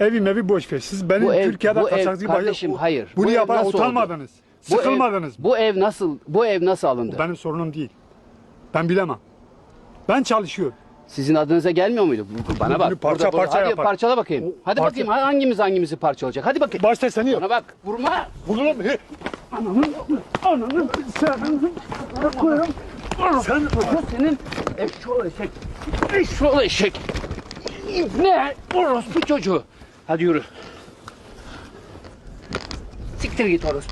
Evim evi boş ver. Siz benim Bu ev- Türkiye'de bu ev- kaçaklı kardeşim, hayır. Bunu Bu oldu? utanmadınız. Bu Sıkılmadınız. Ev, bu ev nasıl bu ev nasıl alındı? Benim sorunum değil. Ben bilemem. Ben çalışıyorum. Sizin adınıza gelmiyor muydu? Bana bak. Bunu parça Burada- parça Hadi yapar. parçala bakayım. O Hadi parça- bakayım hangimiz hangimizi parçalayacak. Hadi bakayım. Başta seni. Bana bak. Vurma. Bulurum. He. Ananın, ananın, senin, koyarım. Sen, senin eşşoğlu eşek. Eşşoğlu eşek. Ne? Orospu çocuğu. Hadi yürü. Siktir git orospu.